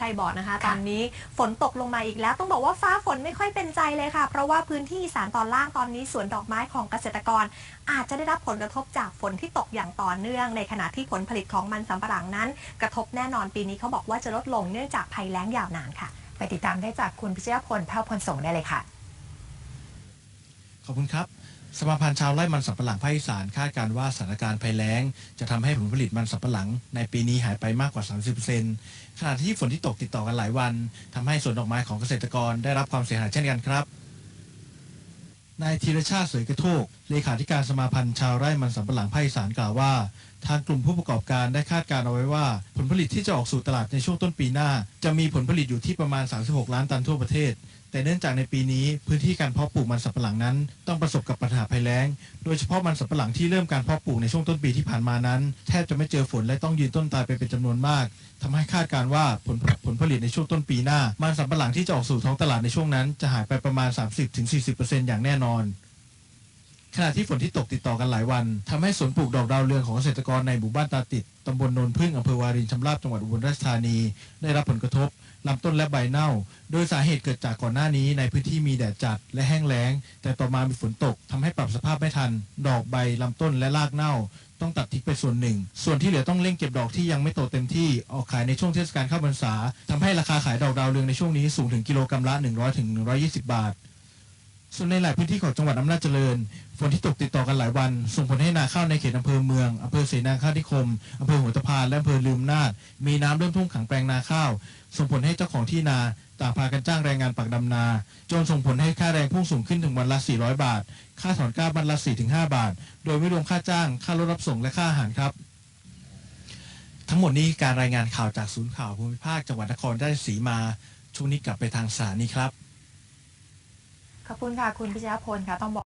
ชัยบอกนะคะ ตอนนี้ฝนตกลงมาอีกแล้ว ต้องบอกว่าฟ้าฝนไม่ค่อยเป็นใจเลยค่ะ เพราะว่าพื้นที่อีสานตอนล่างตอนนี้สวนดอกไม้ของเกษตรกร อาจจะได้รับผลกระทบจากฝนที่ตกอย่างต่อเนื่อง ในขณะที่ผลผลิตของมันสำปะหลังนั้น กระทบแน่นอนปีนี้เขาบอกว่าจะลดลงเนื่องจากภัยแล้งยาวนานค่ะ ไปติดตามได้จากคุณพิชยพลเท่าพลสงฆ์ได้เลยค่ะ ขอบคุณครับ สมาพันธ์ชาวไร่มันสำปะหลังภาคอีสานคาดการณ์ว่าสถานการณ์ภัยแล้ง จะทำให้ผลผลิตมันสำปะหลัง ในปีนี้หายไปมากกว่า 30%ขณะที่ฝนที่ตกติดต่อกันหลายวันทำให้สวนดอกไม้ของเกษตรกรได้รับความเสียหายเช่นกันครับนายธีรชาติสวยกระโทกเลขาธิการสมาพันธ์ชาวไร่มันสำปะหลังภาคอีสานกล่าวว่า ทางกลุ่มผู้ประกอบการได้คาดการเอาไว้ว่า ผลผลิตที่จะออกสู่ตลาดในช่วงต้นปีหน้า จะมีผลผลิตอยู่ที่ประมาณ 36 ล้านตันทั่วประเทศ แต่เนื่องจากในปีนี้พื้นที่การเพาะปลูกมันสำปะหลังนั้น ต้องประสบกับปัญหาภัยแล้ง โดยเฉพาะมันสำปะหลังที่เริ่มการเพาะปลูกในช่วงต้นปีที่ผ่านมานั้น แทบจะไม่เจอฝนและต้องยืนต้นตายไปเป็นจำนวนมากทำให้คาดการว่าผลผลผลิตในช่วงต้นปีหน้า มันสำปะหลังที่จะออกสู่ท้องตลาดในช่วงนั้นจะหายไปประมาณ 30-40%อย่างแน่นอน ขณะที่ฝนที่ตกติดต่อกันหลายวันทำให้สวนปลูกดอกดาวเรืองของเกษตรกรในหมู่บ้านตาติดตำบลโนนพึ่งอำเภอวารินชำราบจังหวัดอุบลราชธานี ได้รับผลกระทบลำต้นและใบเน่า โดยสาเหตุเกิดจากก่อนหน้านี้ในพื้นที่มีแดดจัดและแห้งแล้ง แต่ต่อมามีฝนตกทำให้ปรับสภาพไม่ทัน ดอกใบลำต้นและรากเน่า ต้องตัดทิ้งไปส่วนหนึ่ง ส่วนที่เหลือต้องเร่งเก็บดอกที่ยังไม่โตเต็มที่ออกขายในช่วงเทศกาลข้าวพรรษาทำให้ราคาขายดอกดาวเรืองในช่วงนี้สูงถึงกิโลกรัมละ 100ถึง120 บาท ส่วนในหลายพื้นที่ของจังหวัดอำนาจเจริญ ฝนที่ตกติดต่อกันหลายวัน ส่งผลให้นาข้าวในเขตอำเภอเมืองอำเภอเสนาข้าธิคมอำเภอหัวตะพานและอำเภอลืมนาดมีน้ำเริ่มท่วมขังแปลงนาข้าว ส่งผลให้เจ้าของที่นาต่างพากันจ้างแรงงานปักดำนา จนส่งผลให้ค่าแรงพุ่งสูงขึ้นถึงวันละ 400 บาท ค่าถอนก้าวันละ 4-5 บาท โดยไม่รวมค่าจ้าง ค่ารถรับส่งและค่าอาหารครับ ทั้งหมดนี้การรายงานข่าวจากศูนย์ข่าวภูมิภาคจังหวัดนครราชสีมา ช่วงนี้กลับไปทางสถานีครับ ขอบคุณค่ะ คุณพิชยพลค่ะต้องบอก